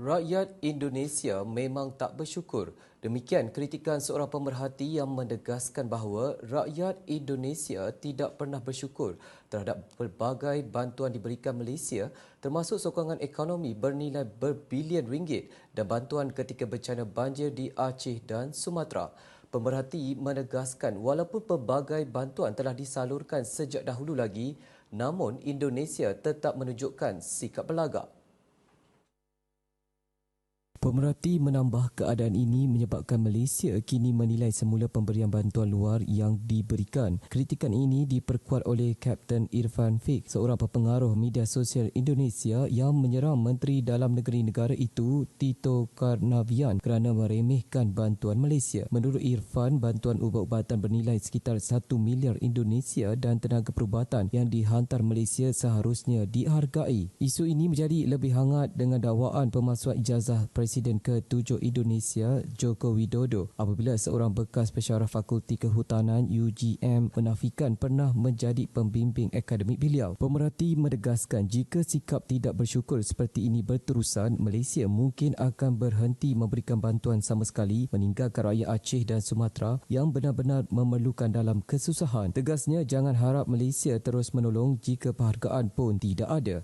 Rakyat Indonesia memang tak bersyukur. Demikian kritikan seorang pemerhati yang menegaskan bahawa rakyat Indonesia tidak pernah bersyukur terhadap pelbagai bantuan diberikan Malaysia termasuk sokongan ekonomi bernilai berbilion ringgit dan bantuan ketika bencana banjir di Aceh dan Sumatera. Pemerhati menegaskan walaupun pelbagai bantuan telah disalurkan sejak dahulu lagi, namun Indonesia tetap menunjukkan sikap belagak. Pemerhati menambah keadaan ini menyebabkan Malaysia kini menilai semula pemberian bantuan luar yang diberikan. Kritikan ini diperkuat oleh Kapten Irfan Fik, seorang pengaruh media sosial Indonesia yang menyerang Menteri Dalam Negeri negara itu Tito Karnavian kerana meremehkan bantuan Malaysia. Menurut Irfan, bantuan ubat-ubatan bernilai sekitar 1 miliar Indonesia dan tenaga perubatan yang dihantar Malaysia seharusnya dihargai. Isu ini menjadi lebih hangat dengan dakwaan pemalsuan ijazah Presiden Presiden ke-7 Indonesia Joko Widodo apabila seorang bekas pensyarah Fakulti Kehutanan UGM menafikan pernah menjadi pembimbing akademik beliau. Pemerhati menegaskan jika sikap tidak bersyukur seperti ini berterusan, Malaysia mungkin akan berhenti memberikan bantuan sama sekali meninggalkan rakyat Aceh dan Sumatera yang benar-benar memerlukan dalam kesusahan. Tegasnya jangan harap Malaysia terus menolong jika penghargaan pun tidak ada.